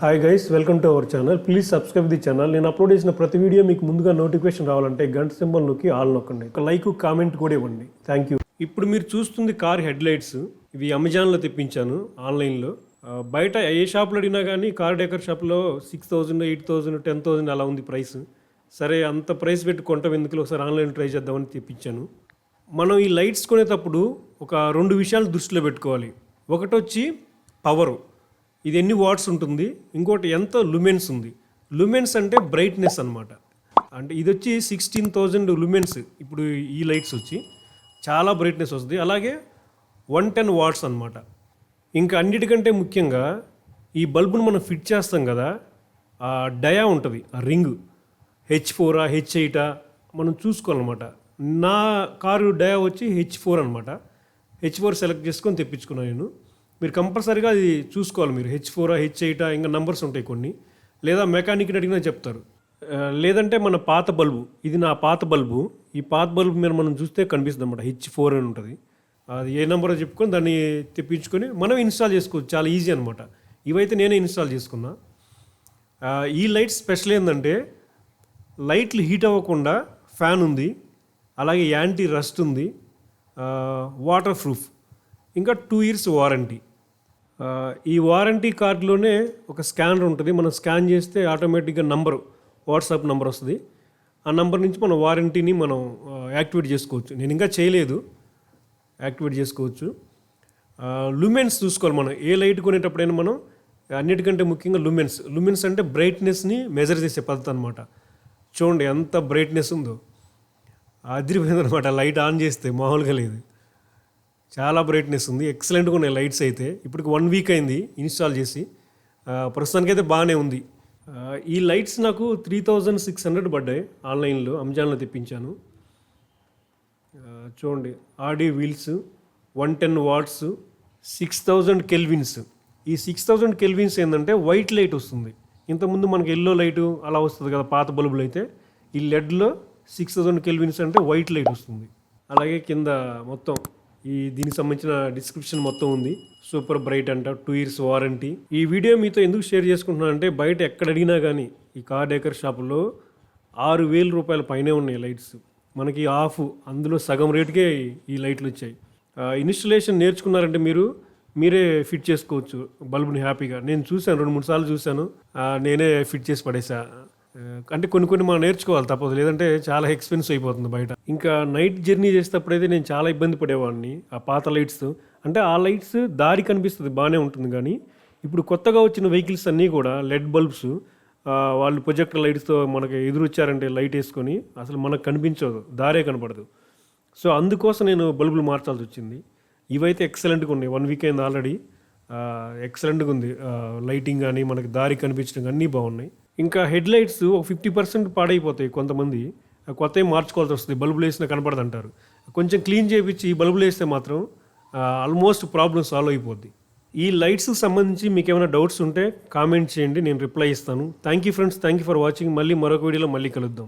Hi guys welcome to our channel please subscribe the channel నేను upload చేసిన ప్రతి video మీకు ముందుగా నోటిఫికేషన్ రావాలంటే గంట సింబల్ నొక్కి ఆల్ నొక్కండి. ఒక లైక్ కామెంట్ కూడా ఇవ్వండి. థ్యాంక్ యూ ఇప్పుడు మీరు చూస్తుంది కార్ హెడ్ లైట్స్ ఇవి అమెజాన్లో తెప్పించాను ఆన్లైన్లో. బయట ఏ షాప్లో అడిగినా కానీ కార్ డెకర్ షాప్లో six thousand eight thousand ten thousand అలా ఉంది ప్రైస్ సరే అంత ప్రైస్ పెట్టి కొంటాం ఎందుకు ఒకసారి ఆన్లైన్ ట్రై చేద్దామని తెప్పించాను. మనం ఈ లైట్స్ కొనేటప్పుడు ఒక రెండు విషయాలు దృష్టిలో పెట్టుకోవాలి. ఒకటొచ్చి పవరు ఇది ఎన్ని వాట్స్ ఉంటుంది? ఇంకోటి ఎంత లుమెన్స్ ఉంది. లుమెన్స్ అంటే బ్రైట్నెస్ అనమాట అంటే ఇది వచ్చి సిక్స్టీన్ థౌజండ్ లుమెన్స్ ఇప్పుడు ఈ లైట్స్ వచ్చి చాలా బ్రైట్నెస్ వస్తుంది. అలాగే వన్ టెన్ వాట్స్ అనమాట ఇంకా అన్నిటికంటే ముఖ్యంగా ఈ బల్బును మనం ఫిట్ చేస్తాం కదా ఆ డయా ఉంటుంది ఆ రింగ్ హెచ్ ఫోరా హెచ్ ఎయిటా మనం చూసుకోవాలన్నమాట. నా కారు డయా వచ్చి హెచ్ ఫోర్ అనమాట హెచ్ ఫోర్ సెలెక్ట్ చేసుకొని తెప్పించుకున్నాను నేను. మీరు కంపల్సరీగా అది చూసుకోవాలి మీరు. హెచ్ ఫోరా హెచ్ ఎయిటా ఇంకా నంబర్స్ ఉంటాయి కొన్ని. లేదా మెకానిక్ని అడిగినా చెప్తారు. లేదంటే మన పాత బల్బు. ఇది నా పాత బల్బు. ఈ పాత బల్బు మీద మనం చూస్తే కనిపిస్తుంది అనమాట హెచ్ ఫోర్ అని ఉంటుంది. అది ఏ నెంబరో చెప్పుకొని దాన్ని తెప్పించుకొని మనం ఇన్స్టాల్ చేసుకోవచ్చు. చాలా ఈజీ అనమాట ఇవైతే నేనే ఇన్స్టాల్ చేసుకున్నా. ఈ లైట్ స్పెషల్ ఏంటంటే లైట్లు హీట్ అవ్వకుండా ఫ్యాన్ ఉంది. అలాగే యాంటీ రస్ట్ ఉంది. వాటర్ ప్రూఫ్ ఇంకా టూ ఇయర్స్ వారంటీ ఈ వారంటీ కార్డులోనే ఒక స్కానర్ ఉంటుంది. మనం స్కాన్ చేస్తే ఆటోమేటిక్గా నంబరు వాట్సాప్ నంబర్ వస్తుంది. ఆ నంబర్ నుంచి మనం వారంటీని మనం యాక్టివేట్ చేసుకోవచ్చు. నేను ఇంకా చేయలేదు. యాక్టివేట్ చేసుకోవచ్చు. లుమెన్స్ చూసుకోవాలి మనం. ఏ లైట్ కొనేటప్పుడైనా మనం అన్నిటికంటే ముఖ్యంగా లుమెన్స్. లుమెన్స్ అంటే బ్రైట్నెస్ని మెజర్ చేసే పద్ధతి అనమాట చూడండి ఎంత బ్రైట్నెస్ ఉందో. అదిరిపోయింది అనమాట లైట్ ఆన్ చేస్తే మామూలుగా లేదు. చాలా బ్రైట్నెస్ ఉంది. ఎక్సలెంట్గా ఉన్నాయి లైట్స్ అయితే. ఇప్పటికి వన్ వీక్ అయింది ఇన్స్టాల్ చేసి. ప్రస్తుతానికైతే బాగానే ఉంది. ఈ లైట్స్ నాకు త్రీ థౌజండ్ సిక్స్ హండ్రెడ్ పడ్డాయి ఆన్లైన్లో. అమెజాన్లో తెప్పించాను. చూడండి Audi wheels one ten watts six thousand kelvins ఈ సిక్స్ థౌజండ్ కెల్విన్స్ ఏంటంటే వైట్ లైట్ వస్తుంది. ఇంతకుముందు మనకి ఎల్లో లైటు అలా వస్తుంది కదా పాత బల్బులు అయితే. ఈ లెడ్లో సిక్స్ థౌజండ్ కెల్విన్స్ అంటే వైట్ లైట్ వస్తుంది. అలాగే కింద మొత్తం ఈ దీనికి సంబంధించిన డిస్క్రిప్షన్ మొత్తం ఉంది. సూపర్ బ్రైట్ అంట టూ ఇయర్స్ వారంటీ ఈ వీడియో మీతో ఎందుకు షేర్ చేసుకుంటున్నాను అంటే బయట ఎక్కడ అడిగినా కానీ ఈ కార్ డేకర్ షాపులో ఆరు వేల రూపాయల పైనే ఉన్నాయి లైట్స్. మనకి ఆఫ్ అందులో సగం రేటుకే ఈ లైట్లు వచ్చాయి. ఇన్స్టలేషన్ నేర్చుకున్నారంటే మీరు మీరే ఫిట్ చేసుకోవచ్చు బల్బుని హ్యాపీగా నేను చూశాను రెండు మూడు సార్లు చూశాను. నేనే ఫిట్ చేసి పడేసా. అంటే కొన్ని కొన్ని మనం నేర్చుకోవాలి తప్పదు లేదంటే చాలా ఎక్స్పెన్స్ అయిపోతుంది బయట. ఇంకా నైట్ జర్నీ చేసేటప్పుడైతే నేను చాలా ఇబ్బంది పడేవాడిని ఆ పాత లైట్స్ అంటే ఆ లైట్స్ దారి కనిపిస్తుంది బాగానే ఉంటుంది కానీ ఇప్పుడు కొత్తగా వచ్చిన వెహికల్స్ అన్నీ కూడా లెడ్ బల్బ్స్ వాళ్ళు ప్రొజెక్టర్ లైట్స్తో మనకి ఎదురు వచ్చారంటే లైట్ వేసుకొని అసలు మనకు కనిపించదు దారే కనపడదు. సో అందుకోసం నేను బల్బులు మార్చాల్సి వచ్చింది. ఇవైతే ఎక్సలెంట్గా ఉన్నాయి. వన్ వీక్ అయింది ఆల్రెడీ ఎక్సలెంట్గా ఉంది. లైటింగ్ కానీ మనకి దారి కనిపించడం అన్నీ బాగున్నాయి. ఇంకా హెడ్ లైట్స్ ఒక ఫిఫ్టీ పర్సెంట్ పాడైపోతాయి కొంతమంది. కొత్తవి మార్చుకోవాల్సి వస్తుంది. బల్బులు వేసినా కనపడదు అంటారు. కొంచెం క్లీన్ చేయించి ఈ బల్బులు వేస్తే మాత్రం ఆల్మోస్ట్ ప్రాబ్లం సాల్వ్ అయిపోద్ది. ఈ లైట్స్కి సంబంధించి మీకు ఏమైనా డౌట్స్ ఉంటే కామెంట్ చేయండి. నేను రిప్లై ఇస్తాను. Thank you friends. Thank you for watching. మళ్ళీ మరొక వీడియోలో మళ్ళీ కలుద్దాం.